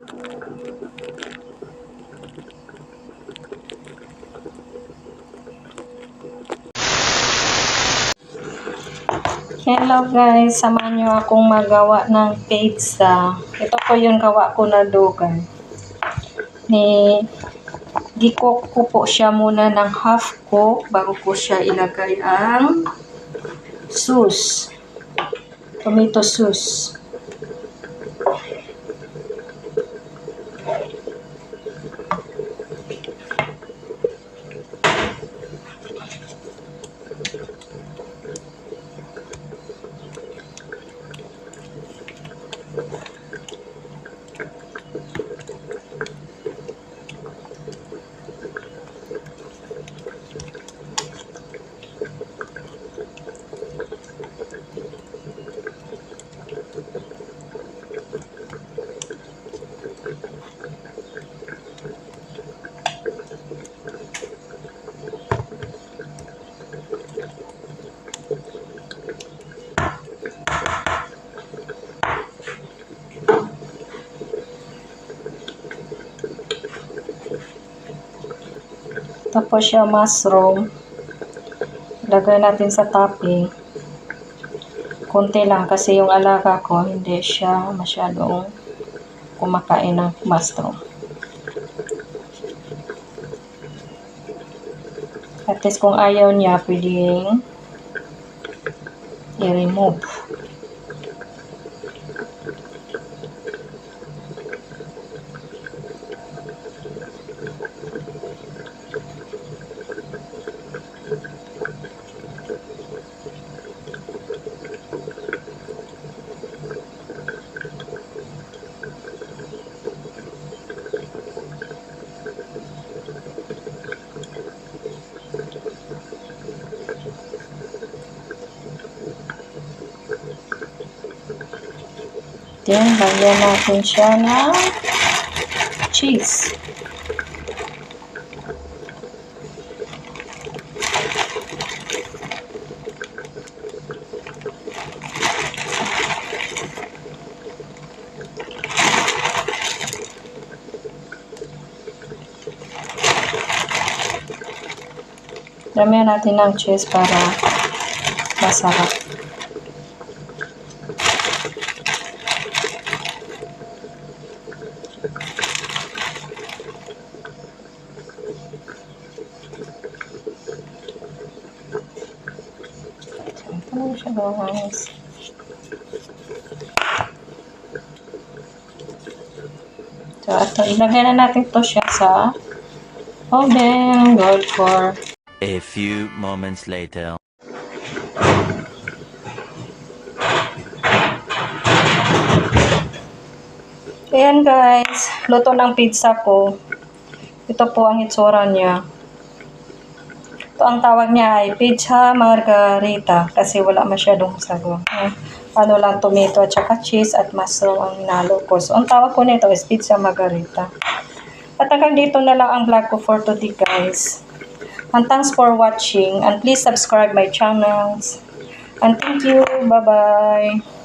Hello guys, samahan nyo akong magawa ng pizza. Ito po yung gawa ko na dugan. Ni Gikok ko po siya muna ng half cook bago ko siya ilagay ang sauce. Tomato sauce. Tapos siya mushroom. Lagay natin sa topping. Konti lang kasi yung alaga ko hindi siya masyadong kumakain ng mushroom. At least kung ayaw niya, pwedeng i-remove. Then, lagyan natin siya ng cheese. Damihan natin ng cheese para masarap. Na siya guys. So, ito, ilagay na natin to siya sa oven. Good for A few moments later. Ayan guys, luto ng pizza ko. Ito po ang itsura niya. Ito ang tawag niya ay pizza margarita kasi wala masyadong sago. Eh, Ano lang tomato at saka cheese at mushroom ang hinalo ko. So, ang tawag ko nito is pizza margarita. At hanggang dito na lang ang vlog ko for today guys. And thanks for watching and please subscribe my channels. And thank you. Bye-bye.